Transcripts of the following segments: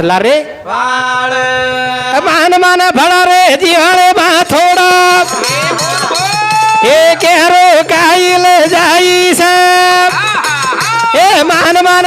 थला रे? मान मान भड़ा रे जीवाड़े बा थोड़ा. ए के हरो जाई सब ए मान मान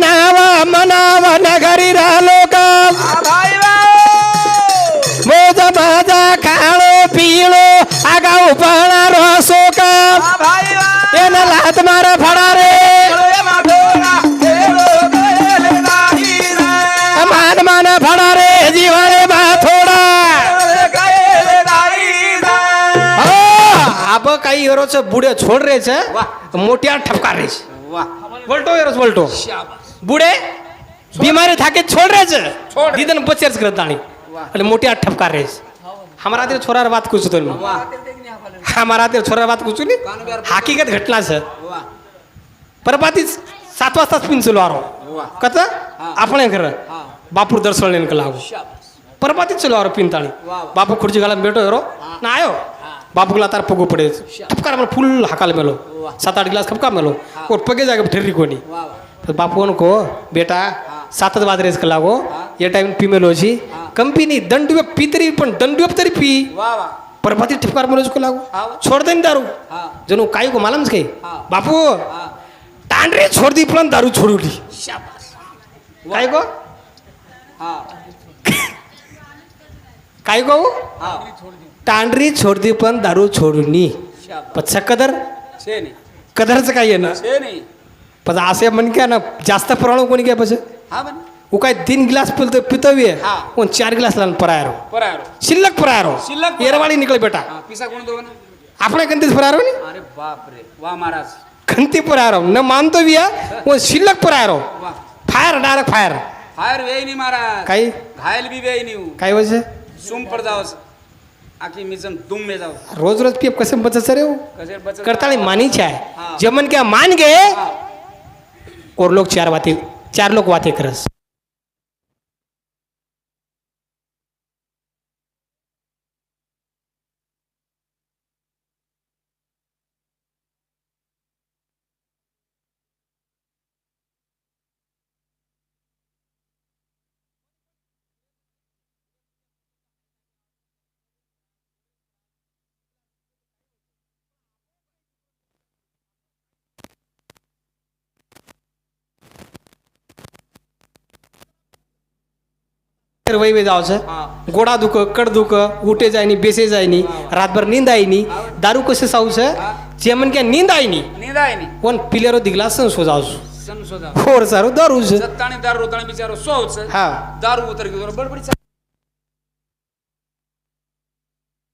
मन भणारे जीवारे बा थोडा. अब काही हिरोच बुडे छोड रेच मोठ्या ठपकार रेच वलटो हिरोच वलटो. बुडे बिमारी थाके छोड रेच दिदन बचेच करत आणि आणि मोठ्या ठपकार रेच हमारा ते छोरा बात कुछ तो हमारा ते छोरा बात कुछ हकीकत घटना सर परपातीच सात वाजताच पिंचलो आरो कत? आपण ಬಾಪು ದರ್ಶನ ನೆನಕಲಾಗು ಪರಮಾತಿ ಚಲೋ ಅವ್ರ ಪಿಂತಾಳಿ ಬಾಪು ಕುರ್ಜಿಗಾಲ ಬೇಟೋ ಇರೋ ನಾ ಆಯೋ ಬಾಪುಗಳ ತಾರ ಪಗ್ಗು ಪಡೆಯೋದು ಟಪ್ಕಾರ ಮೇಲೆ ಫುಲ್ ಹಾಕಾಲ मेलो. सात आठ गिलास खपका मेलो. और पगे जागे ठेरी कोणी? तर बापू नको बेटा सातच बाजरेच का लागो. या टाइम पी मेलो जी. कंपनी दंडव्यप पी तरी पण दंडव्यप तरी पी. परभाती ठिपकार मेलोज को लागो. छोड दे दारू. जणू काय को मालमच काही. बापू तांडरे छोड दी पण दारू छोडवली काय गो काय गाऊ तांडरी छोडदी पण दारू छोडणी. पच्छ कदर? कदरचं काय येणं पण असे म्हण क्या ना जास्त प्रमाण कोणी काय पस उ काय तीन ग्लास पिलतो पितवी कोण चार ग्लास लावून परायर. शिल्लक परायर. शिल्लक येरवाडी निकल बेटा. पिसा कोण दोघं आपण कंतीस परायारो अरे बाप रे वा महाराज. खंती परायारो. न मानतो विया कोण शिल्लक परायारो. Fire direct fire. फायर वे नहीं मारा काई घायल भी वे नहीं हूँ काय वजह? सुम पड़ जाओ आखिर मिशन दुम में जाओ रोज रोज पीएफ कसे बचत से रहे हो? कसे बचत? मानी चाहे जमन क्या मान गए? और लोग चार वाते चार लोग वाते करस. वैवे जावचं गोडा दुख कड दुख उठे जायनी बेसे जायनी रातभर नींद आईनी दारू कसे जे म्हण की नींद आईनी नींद आईनी कोण पिलेरो दिगला संसो जावसू संसो जाव खोर सारो दारू दारू दारू बिचारो सोच हा दारू उतर बडबडी